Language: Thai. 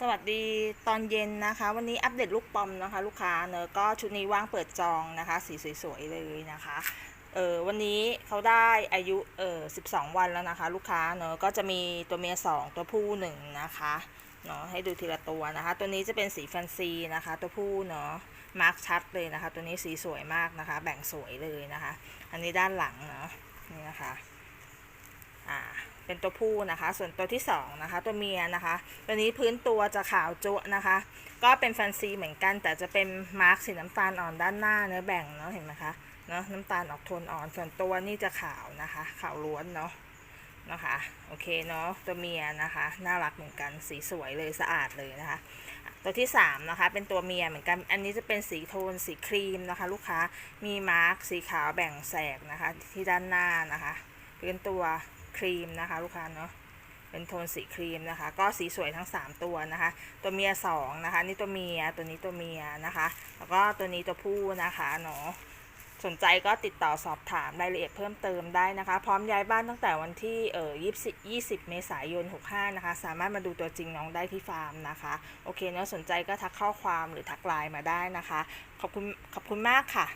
สวัสดีตอนเย็นนะคะ วันนี้อัปเดตลูกปอมนะคะ ลูกค้าเนอะก็ชุดนี้ว่างเปิดจองนะคะ สีสวยๆเลยนะคะเออวันนี้เขาได้อายุเออ12 วันแล้วนะคะ ลูกค้าเนอะก็จะมีตัวเมีย 2 ตัวผู้หนึ่งนะคะเนาะให้ดูทีละตัวนะคะ ตัวนี้จะเป็นสีแฟนซีนะคะ ตัวผู้เนาะมาร์คชัดเลยนะคะ ตัวนี้สีสวยมากนะคะ แบ่งสวยเลยนะคะ อันนี้ด้านหลังเนาะนี่นะคะ เป็นตัวผู้นะคะ ส่วนตัวที่สองนะคะตัวเมียนะคะตัวนี้พื้นตัวจะขาวจุนะคะ ก็เป็นแฟนซีเหมือนกันแต่จะเป็นมาร์กสีน้ำตาลอ่อนด้านหน้าเนื้อแบ่งเนาะเห็นไหมคะเนาะน้ำตาลออกโทนอ่อนส่วนตัวนี่จะขาวนะคะ ขาวล้วนเนาะนะคะโอเคเนาะตัวเมียนะคะน่ารักเหมือนกันสีสวยเลยสะอาดเลยนะคะ ตัวที่สามนะคะเป็นตัวเมียเหมือนกันอันนี้จะเป็นสีโทนสีครีมนะคะ ลูกค้ามีมาร์กสีขาวแบ่งแสกนะคะที่ด้านหน้านะคะเป็นตัว ครีมนะคะลูกค้าเนาะเป็นโทนสีครีมนะคะ ก็สีสวยทั้ง 3 ตัวนะคะ ตัวเมีย2นะคะ นี่ตัวเมียตัวนี้ตัวเมียนะคะ แล้วก็ตัวนี้ตัวผู้นะคะเนาะสนใจก็ติดต่อสอบถามรายละเอียดเพิ่มเติมได้นะคะ พร้อมย้ายบ้านตั้งแต่วันที่เอ่อ20 20 เมษายน 65 นะคะ สามารถมาดูตัวจริงน้องได้ที่ฟาร์มนะคะ โอเคเนาะสนใจก็ทักข้อความหรือทักไลน์มาได้นะคะ ขอบคุณขอบคุณมากค่ะ